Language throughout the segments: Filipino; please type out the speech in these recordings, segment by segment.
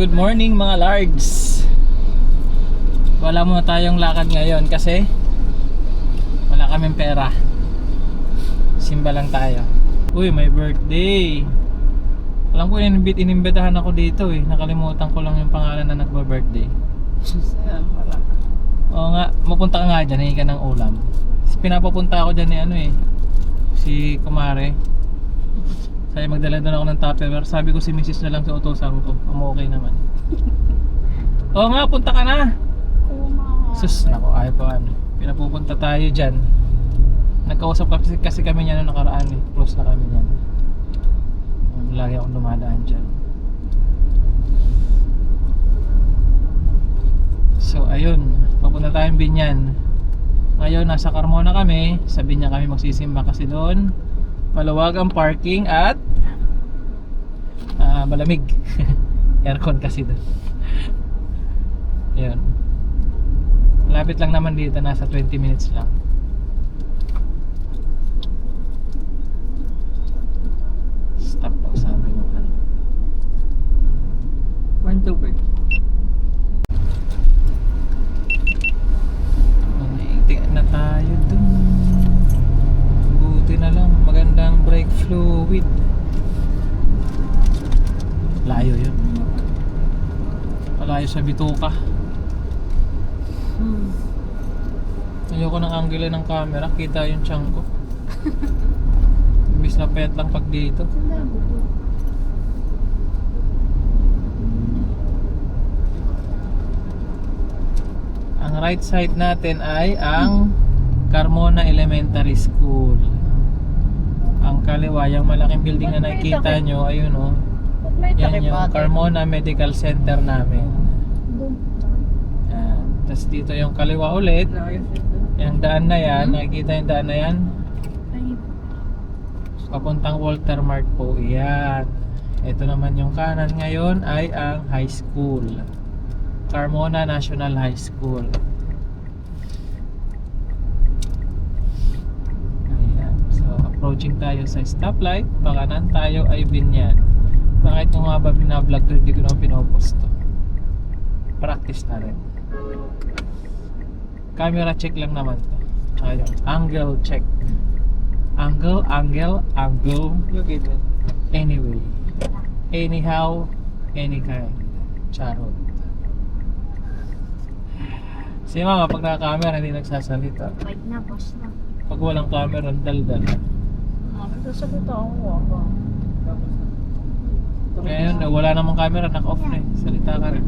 Good morning mga lards. Wala muna tayong lakad ngayon kasi Wala kaming pera. Simba lang tayo. Uy, may birthday. Alam ko inimbit inimbitahan ako dito eh. Nakalimutan ko lang yung pangalan na nagba-birthday. Oo nga, mapunta ka nga dyan, hingi ka ng ulam. Pinapapunta ako dyan ni ano eh Si Kumare Sabi magdala doon ako ng tupperware. Sabi ko si Mrs. na lang sa utosan ko. Amo okay naman. Oo nga, punta ka na. Sus, nako, ayaw pa ano Pinapupunta tayo dyan. Nagkausap kasi, kasi kami niya noong nakaraan eh. Close na kami niyan. Lagi akong dumadaan dyan. So ayun, papunta tayong Binyan. Ngayon nasa Carmona kami. Sa Binyan kami magsisimba kasi doon Maluwag ang parking at ah, Malamig. Aircon kasi doon Ayun. Lapit lang naman dito, nasa 20 minutes lang. Stop daw sabi mo ano. One to break. Maitik na tayo dun. Buti na lang, magandang brake fluid. Layo yun. Malayo sa bituka. Hmm. Ayoko ng angle ng camera, kita yung tiyan ko. Imbis na pet lang pag dito. Ang right side natin ay ang Carmona Elementary School. Ang kaliwa, yung malaking building na nakikita nyo, ayun o. May Yan yung? Carmona Medical Center namin. Tapos dito yung kaliwa ulit. Yung daan na yan, Hmm? nakikita yung daan na yan. Papuntang Walter Mart po. Yan. Ito naman yung kanan ngayon ay ang high school. Carmona National High School. Ayan. So, approaching tayo sa stoplight. Pakanan tayo ay Binyan. Bakit nung nga ba binablog to, hindi ko naman pinopost to. Practice na rin. Camera check lang naman to. Yung angle check. Angle, angle, angle. Look at it. Anyway. Anyhow, any kind. Charot. Si mama pag naka-camera hindi nagsasalita. Wait na, boss na. Pag walang camera, daldal. Ah, nagsasalita ako. Ako. Ngayon, wala namang camera, naka-off na eh. Salita ka rin.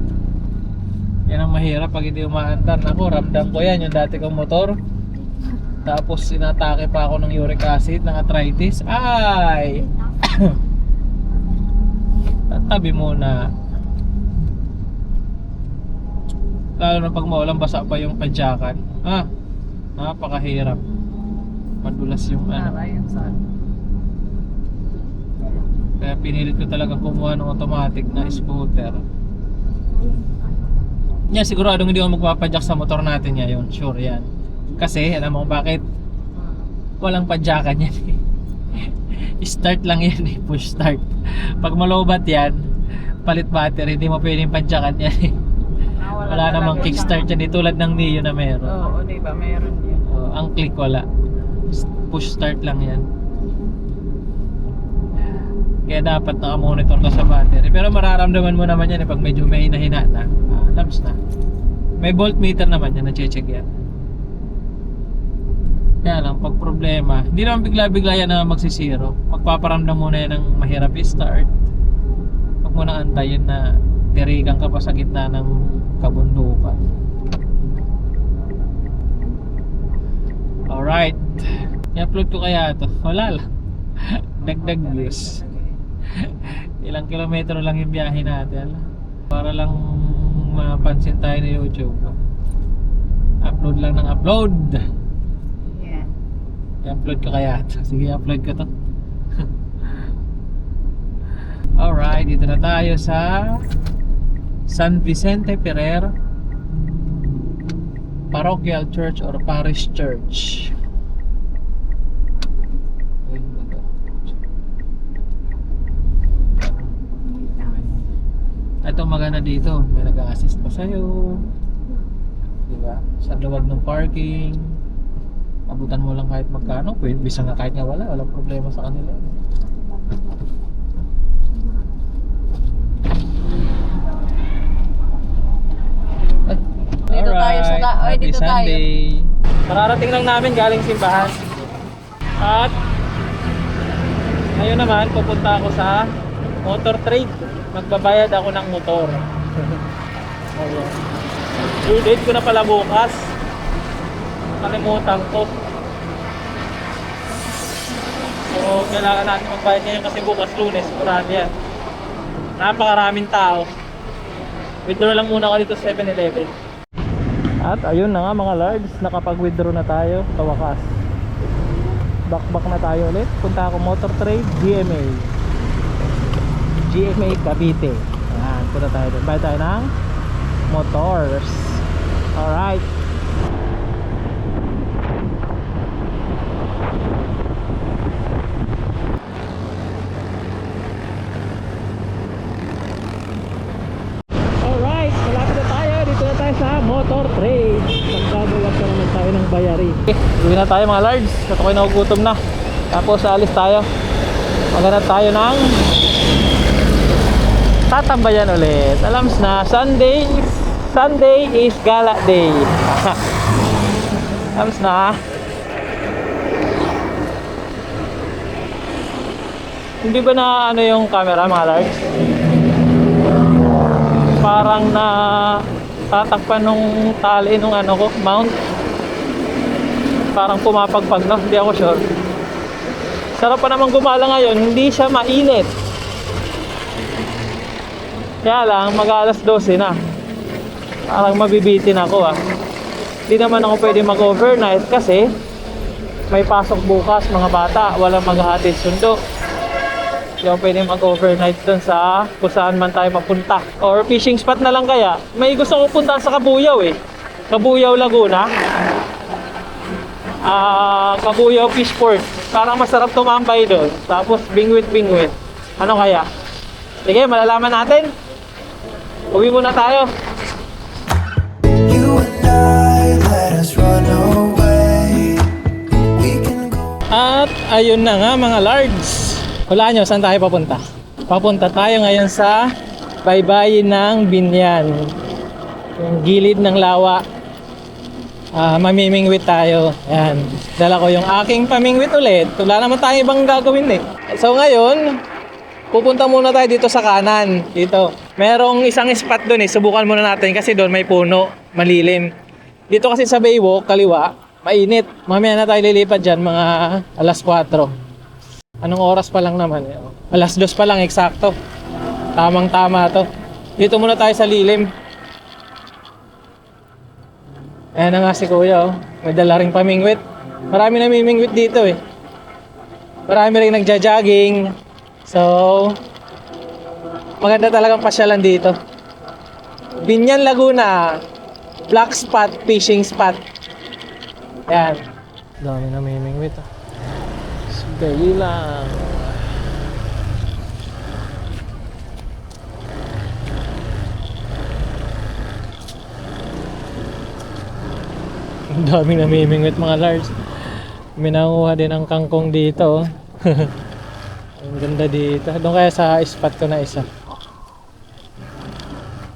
Yan ang mahirap pag hindi umaandar. Ako, ramdam ko yan, yung dati kong motor. Tapos inatake pa ako ng uric acid, ng arthritis. Ay! Tatabi muna. Lalo na pag maulang basa pa yung padyakan. Ah, napakahirap. Madulas yung ano. Para yun sa Kaya pinilit ko talaga kumuha ng automatic na scooter. Yan, siguradong hindi ako magpapadyak sa motor natin ngayon. Sure yan. Kasi, alam mo bakit? Walang padyakan yan eh. Start lang yan eh, push start. Pag malobat yan, palit battery, hindi mo pwedeng padyakan yan eh. Ah, Wala namang talaga kickstart yan eh, tulad ng Neo na meron. Oo, di ba? Meron yan. Oh, ang click wala. Push start lang yan. Kaya dapat naka-monitor ka sa battery. Pero mararamdaman mo naman yan eh, pag medyo may hina na. Labs na. May voltmeter naman yan, na-check yan. Kaya lang, pag problema, hindi naman bigla-bigla yan na magsisiro. Magpaparamdam muna yan ng mahirap i-start. Huwag mo na antayin na tirikan ka pa sa gitna ng kabundukan. Alright. I-upload ko kaya to. Wala lang. Dagdag views. Ilang kilometro lang yung biyahe natin. Para lang mapansin tayo ni YouTube. Upload lang ng upload. Yeah. I-upload ko kaya. Sige, i-upload ko to. Alright, dito na tayo sa San Vicente Ferrer Parochial Church or Parish Church. Ayun ba to? Ito maganda dito, may nag-assist pa sa'yo. Di ba? Sa luwag ng parking. Abutan mo lang kahit magkano. Pwede, bisa nga kahit nga wala, walang problema sa kanila. Ay, Dito tayo sa ta- Happy dito tayo. Sunday. Kararating lang namin galing simbahan. At ngayon naman pupunta ako sa motor trade. Magbabayad ako ng motor. Ayan. Due date ko na pala bukas. Nakalimutan ko. So, kailangan natin magbayad ngayon kasi bukas lunes, sigurado yan. Napakaraming tao. Withdraw lang muna ako dito sa 7-Eleven. At ayun na nga mga lards, nakapag-withdraw na tayo sa wakas. Back-back na tayo ulit. Punta ako Motor Trade, GMA. GMA Cavite. Ayan, punta tayo doon. Bayad tayo ng motors. Alright. Motor Trade. Magbabawas na naman tayo ng bayari. Okay, uwi na tayo mga lards. At ako'y nagugutom na. Tapos alis tayo. Maghanap tayo ng tatambayan ulit. Alam na, Sunday Sunday is gala day. Alam na. Hindi ba na ano yung camera mga lards? parang na tatakpan nung tali nung ano ko, mount. Parang pumapagpag no, hindi ako sure. Sarap pa naman gumala ngayon, hindi siya mainit. Kaya lang, mag alas 12 na. Parang mabibitin ako ah. Hindi naman ako pwede mag-overnight kasi may pasok bukas mga bata, walang maghahatid sundo. Hindi ako pwede mag-overnight dun sa kung saan man tayo mapunta. Or fishing spot na lang kaya. May gusto ko punta sa Kabuyaw eh. Kabuyaw, Laguna. Ah, Kabuyaw Fishport. Parang masarap tumambay doon. Tapos bingwit-bingwit. Ano kaya? Sige, malalaman natin. Uwi muna tayo. At ayun na nga mga lards. Hulaan nyo, saan tayo papunta? Papunta tayo ngayon sa baybayin ng Binyan. Yung gilid ng lawa. Ah, mamimingwit tayo. Ayan. Dala ko yung aking pamingwit ulit. Wala naman tayo ibang gagawin eh. So ngayon, pupunta muna tayo dito sa kanan. Dito. Merong isang spot doon eh. Subukan muna natin kasi doon may puno. Malilim. Dito kasi sa Baywalk, kaliwa, mainit. Mamaya na tayo lilipat dyan, mga alas 4. Anong oras pa lang naman? eh? Alas 2 pa lang, eksakto. Tamang tama to. Dito muna tayo sa lilim. Ayan na nga si kuya, oh. May dala ring pamingwit. Marami na mimingwit dito eh. Marami rin nagja-jogging. So, maganda talagang pasyalan dito. Binyan Laguna. Black spot, fishing spot. Ayan. Dami na mimingwit ah. Dali lang. Ang daming namimingwit mga large. May nanguha din ang kangkong dito. ang ganda dito. Doon kaya sa spot ko na isa.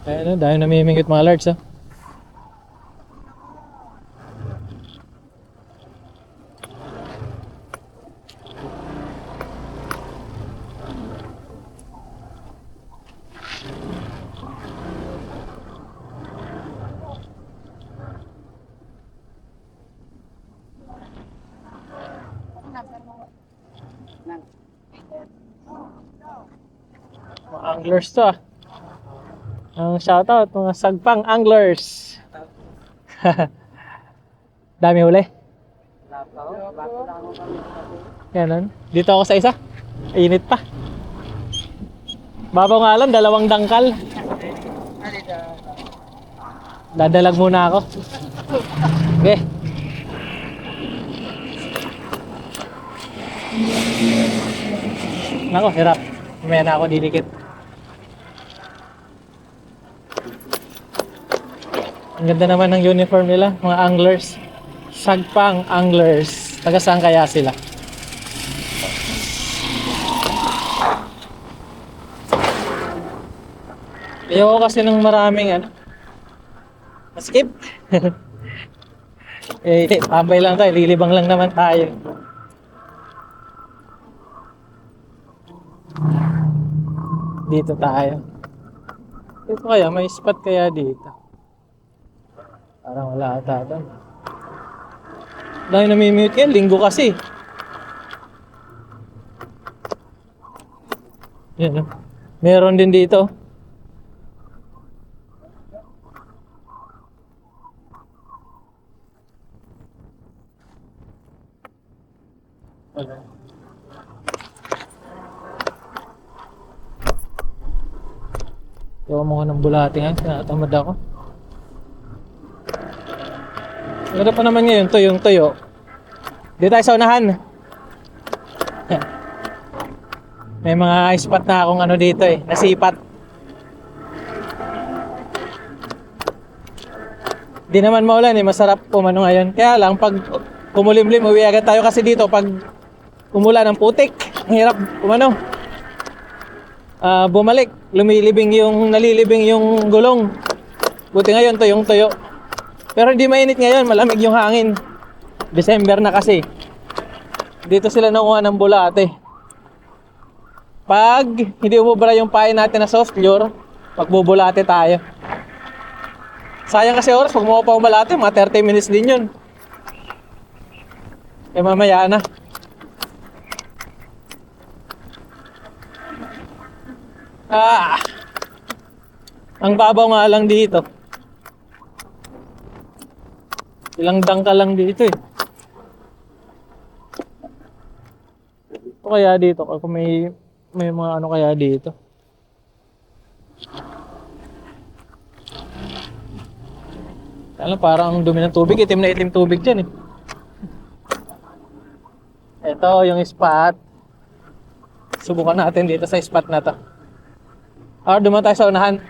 Ayan o, dahil namimingwit mga large. Oh. Anglers to ah. Ang shoutout, mga sagpang anglers. Dami huli. Ganun. Dito ako sa isa. Init pa. Babaw nga lang, dalawang dangkal. Dadalag muna ako. Okay. Nako, hirap. Mamaya na ako didikit. Ang ganda naman ng uniform nila, mga anglers. Sagpang anglers. Taga saan kaya sila? Ayoko kasi ng maraming ano. Skip. eh, tambay lang tayo. Lilibang lang naman tayo. Dito tayo. Dito kaya, may spot kaya dito. Parang wala ata doon. Dahil namimute yan, linggo kasi. Yan. Meron din dito. Wala. Gawa mo ko ng bulate nga, tinatamad ako. Maganda pa naman ngayon, tuyong tuyo. Dito tayo sa unahan. May mga spot na akong ano dito eh, nasipat. Di naman maulan eh, masarap umano ngayon. Kaya lang, pag kumulimlim, uwi agad tayo kasi dito, pag umulan ng putik, ang hirap umano. Ah, bumalik, lumilibing yung, nalilibing yung gulong. Buti ngayon, tuyong tuyo. Pero hindi mainit ngayon, malamig yung hangin. December na kasi. Dito sila nakuha ng bulate. Pag hindi umubra yung pain natin na soft cure, magbubulate tayo. Sayang kasi oras, pag mo pa umalate, mga 30 minutes din yun. Eh mamaya na. Ah! Ang babaw nga lang dito. Ilang dangka lang dito eh. Ito kaya dito, kung may may mga ano kaya dito. Alam, parang ang dumi ng tubig, itim na itim tubig dyan eh. Ito yung spot. Subukan natin dito sa spot na to. Ah, dumaan tayo sa unahan.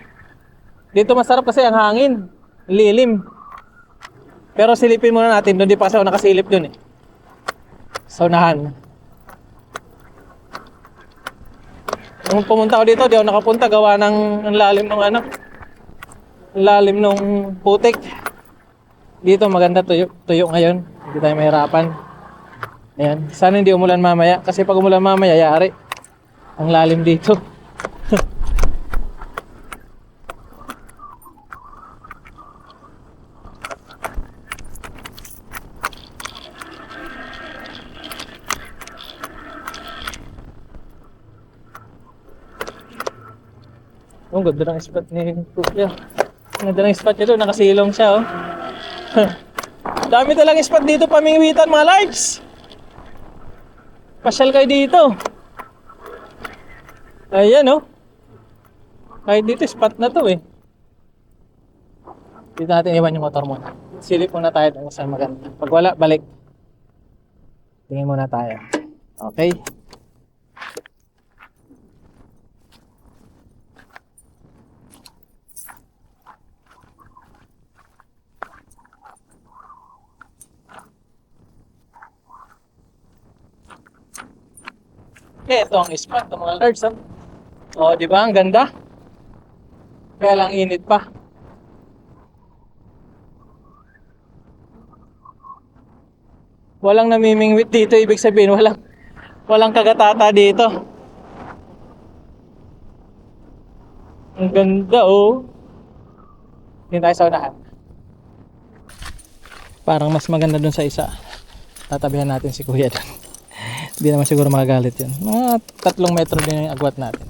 Dito masarap kasi ang hangin. Lilim. Pero silipin muna natin, doon di pa kasi ako nakasilip doon eh. Sa unahan. Nung pumunta ako dito, di ako nakapunta gawa ng ang lalim ng ano. lalim ng putik. Dito maganda tuyo, tuyo ngayon. Hindi tayo mahirapan. Ayan. Sana hindi umulan mamaya. Kasi pag umulan mamaya, yari. Ang lalim dito. Oh, ganda ng spot ni Kuya. Ganda ng spot doon, nakasilong siya oh. Dami talagang spot dito pamingwitan mga large. Pasyal kayo dito. Ayan oh. Kahit dito spot na to eh. Dito natin iwan yung motor muna. Silip muna tayo kung saan maganda. Pag wala, balik. Tingin muna tayo. Okay. Eh, ito ang spot, mga lords. Oh. oh, di ba? Ang ganda. Kaya lang init pa. Walang namimingwit dito, ibig sabihin walang walang kagatata dito. Ang ganda oh. Hindi tayo sa unahan. Parang mas maganda dun sa isa. Tatabihan natin si Kuya dun. Hindi naman siguro magagalit yun. Mga tatlong metro din yung agwat natin.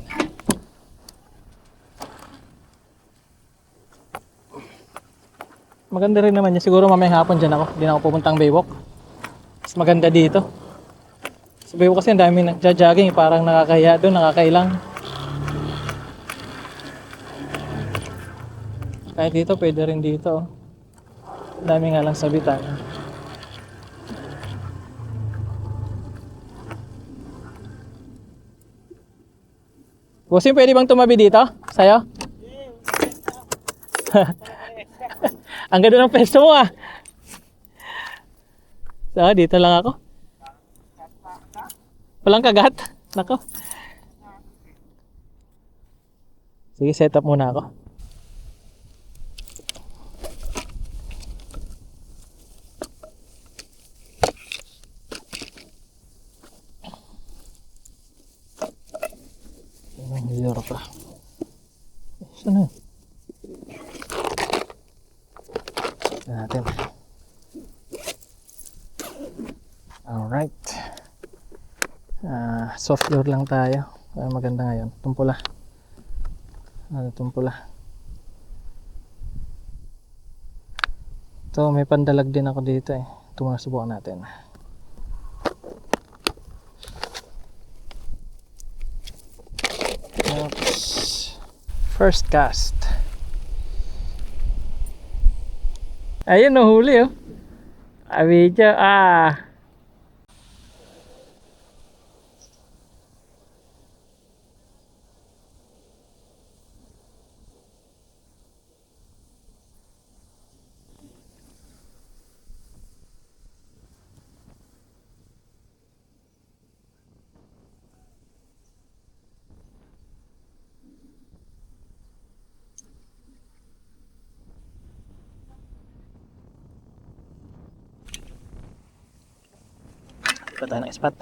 Maganda rin naman yun. Siguro mamayang hapon dyan ako. Hindi na ako pupuntang Baywalk. Mas maganda dito. Sa Baywalk kasi ang dami nagja-jogging. Parang nakakahiya doon, nakakailang. Kahit dito, pwede rin dito. oh. Ang dami nga lang sabitan. Bossing, pwede bang tumabi dito? Sa'yo? Ang ganda ng pesto mo ah. So, dito lang ako. Walang kagat. Nako. Sige, set up muna ako. Ang hilera pa. Saan na? Tignan natin. Alright. Ah, soft door lang tayo. Ah, maganda ngayon. Itong pula. Ano itong pula? Ito, may pandalag din ako dito eh. Ito muna subukan natin. Oops. First cast. Ayun, nahuli oh. Abidyo, ah. Ito tayo ng spot.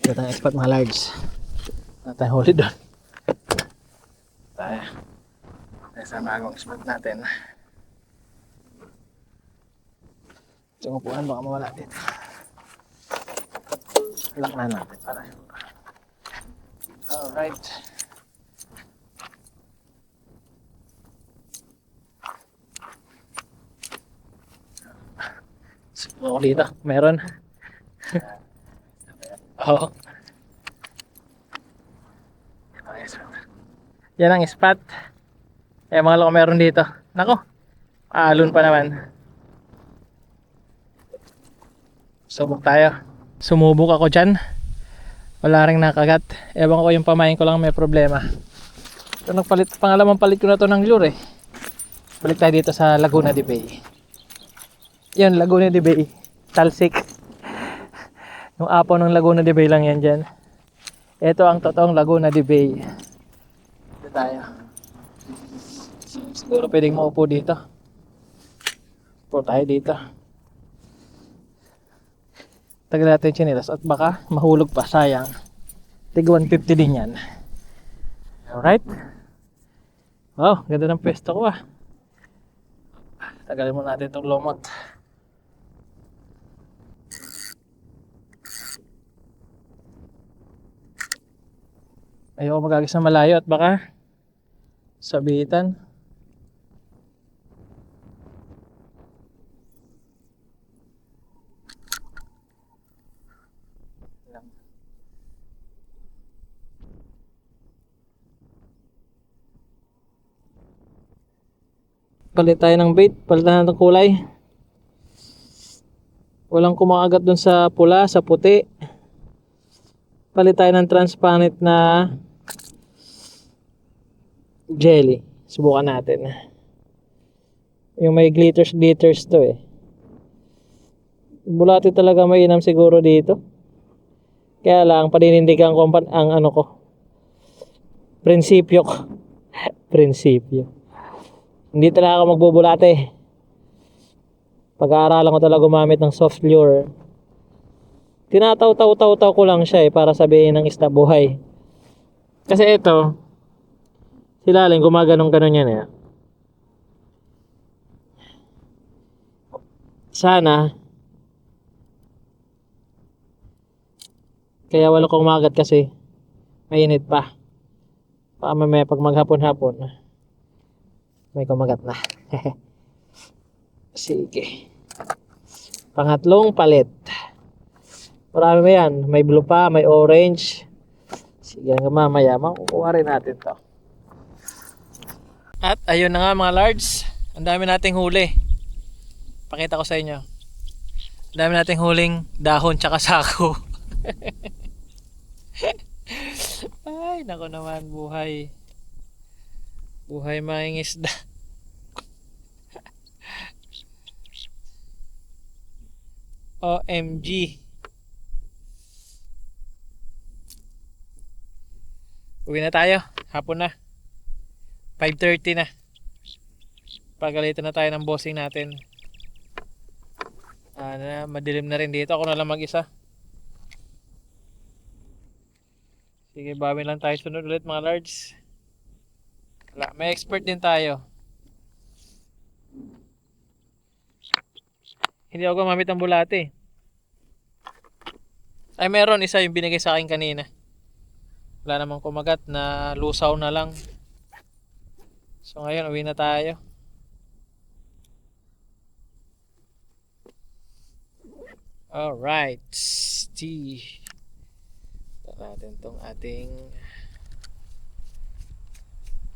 Ito tayo ng spot mga large. Wala tayong huli doon. Tayo. Tayo sa bagong spot natin. Itong upuan baka mawala dito. Lock na natin para. Alright. Ko dito. Meron. Oo. Yan ang spot. Eh, mga loko meron dito. Nako. Alon pa naman. Subok tayo. Sumubok ako dyan. Wala ring nakagat. Ewan ko yung pamain ko lang may problema. Ito nagpalit, pangalamang palit ko na to ng lure eh. Balik tayo dito sa Laguna de Bay. Yan, Laguna de Bay. Talsik. Yung apo ng Laguna de Bay lang yan dyan. Ito ang totoong Laguna de Bay. Dito tayo. Siguro pwedeng maupo dito. Upo tayo dito. Tagal natin chinilas at baka mahulog pa, sayang. Tig 150 din yan. Alright. Wow, ganda ng pwesto ko ah. Tagalin mo natin itong lumot. Ayoko magagis na malayo at baka sabitan. Palit tayo ng bait, palitan natin kulay. Walang kumakagat dun sa pula, sa puti. Palit tayo ng transparent na jelly. Subukan natin. Yung may glitters glitters to eh. Bulati talaga mainam siguro dito. Kaya lang paninindigan ko ang ano ko. Prinsipyo ko. Prinsipyo. Hindi talaga ako magbubulate. Pag-aaralan ko talaga gumamit ng soft lure. Tinataw-taw-taw-taw ko lang siya eh para sabihin ng isda buhay. Kasi ito, sila lang gumaganong-ganon yan eh. Sana, kaya wala kong magat kasi mainit pa. Baka mamaya pag maghapon-hapon, may kumagat na. Sige. Pangatlong palit. Marami yan? May blue pa, may orange. Sige mamaya, makukuha rin natin to. At ayun na nga mga lards, ang dami nating huli. Pakita ko sa inyo. Ang dami nating huling dahon tsaka sako. Ay, nako naman buhay. Buhay maing isda. OMG. Uwi na tayo. Hapon na. 5.30 na. Pagalitan na tayo ng bossing natin. Ah, na, madilim na rin dito. Ako na lang mag-isa. Sige, bawi lang tayo sunod ulit mga lards. Wala, may expert din tayo. Hindi ako gumamit ng bulate. Ay, meron isa yung binigay sa akin kanina. Wala namang kumagat na lusaw na lang. So ngayon, uwi na tayo. Alright. Tea. Ito natin tong ating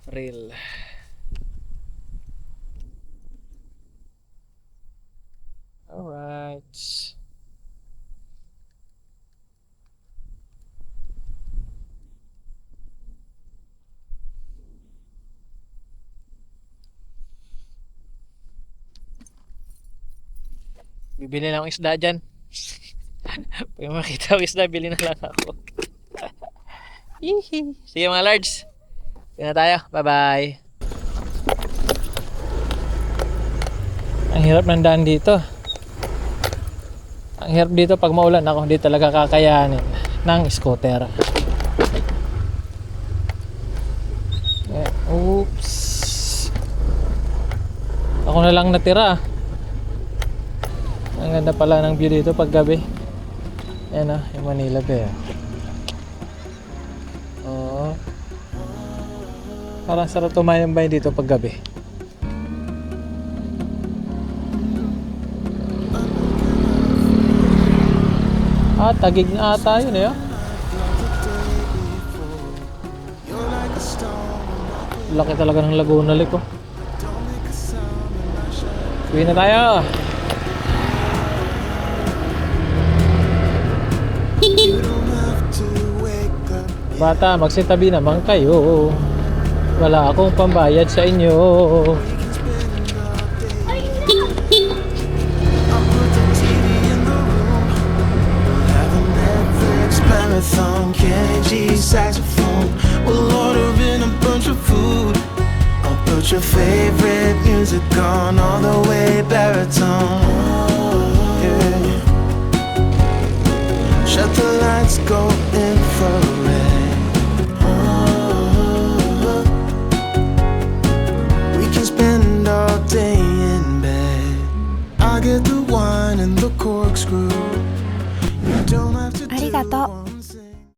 reel. Alright. Bibili lang akong isda dyan. Pag makita ko isda, bili na lang ako. Sige mga lards. Sige na tayo. Bye-bye. Ang hirap ng daan dito. Ang hirap dito pag maulan ako, hindi talaga kakayanin ng scooter. Eh, oops. Ako na lang natira. Ang ganda pala ng view dito pag gabi. Ayan ah, yung Manila Bay ah. Oo. Parang sarap tumayambay dito pag gabi. Ah, tagig na ata yun eh. oh. Laki talaga ng Laguna Lake oh. Uwi na tayo. Bata, magsitabi naman kayo. Wala akong pambayad sa inyo. Marathon, your favorite music on all the way baritone. Yeah. Shut the lights, go ありがとう